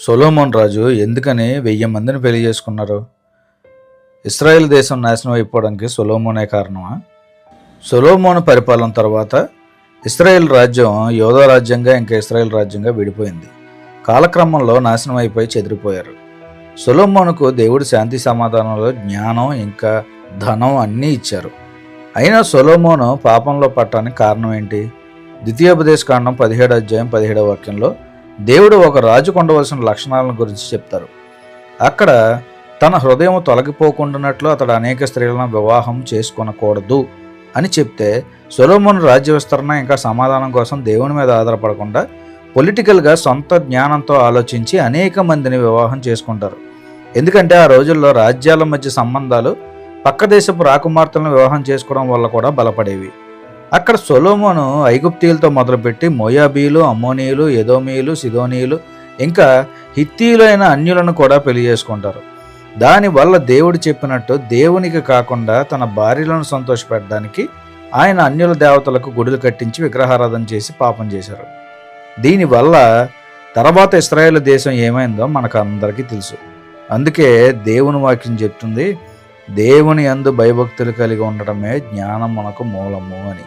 సొలోమోన్ రాజు ఎందుకని వెయ్యి మందిని పెళ్ళి చేసుకున్నారు? ఇస్రాయేల్ దేశం నాశనం అయిపోవడానికి సొలోమోనే కారణమా? సొలోమోన్ పరిపాలన తర్వాత ఇస్రాయేల్ రాజ్యం యోధా రాజ్యంగా ఇంకా ఇస్రాయేల్ రాజ్యంగా విడిపోయింది. కాలక్రమంలో నాశనం అయిపోయి చెదిరిపోయారు. సొలోమోనుకు దేవుడు శాంతి సమాధానంలో జ్ఞానం ఇంకా ధనం అన్నీ ఇచ్చారు. అయినా సొలోమోను పాపంలో పట్టడానికి కారణం ఏంటి? ద్వితీయోపదేశ కాండం పదిహేడు అధ్యాయం పదిహేడవ వాక్యంలో దేవుడు ఒక రాజుకు ఉండవలసిన లక్షణాలను గురించి చెప్తారు. అక్కడ తన హృదయం తొలగిపోకుండానట్లు అతడు అనేక స్త్రీలను వివాహం చేసుకొనకూడదు అని చెప్తే సొలోమోన్ రాజ్య విస్తరణ ఇంకా సమాధానం కోసం దేవుని మీద ఆధారపడకుండా పొలిటికల్గా సొంత జ్ఞానంతో ఆలోచించి అనేక మందిని వివాహం చేసుకుంటారు. ఎందుకంటే ఆ రోజుల్లో రాజ్యాల మధ్య సంబంధాలు పక్క దేశపు రాకుమార్తెలను వివాహం చేసుకోవడం వల్ల కూడా బలపడేవి. అక్కడ సొలోమోను ఐగుప్తీయులతో మొదలుపెట్టి మొయాబీలు అమ్మోనీయులు ఎదోమీయులు సిదోనీయులు ఇంకా హిత్తీయులైన అన్యులను కూడా పెళ్ళి చేసుకుంటారు. దానివల్ల దేవుడు చెప్పినట్టు దేవునికి కాకుండా తన భార్యలను సంతోషపెట్టడానికి ఆయన అన్యుల దేవతలకు గుడులు కట్టించి విగ్రహారాధన చేసి పాపం చేశారు. దీనివల్ల తర్వాత ఇస్రాయేల్ దేశం ఏమైందో మనకు అందరికీ తెలుసు. అందుకే దేవుని వాక్యం చెప్తుంది దేవుని అందు భయభక్తులు కలిగి ఉండడమే జ్ఞానం మనకు మూలము అని.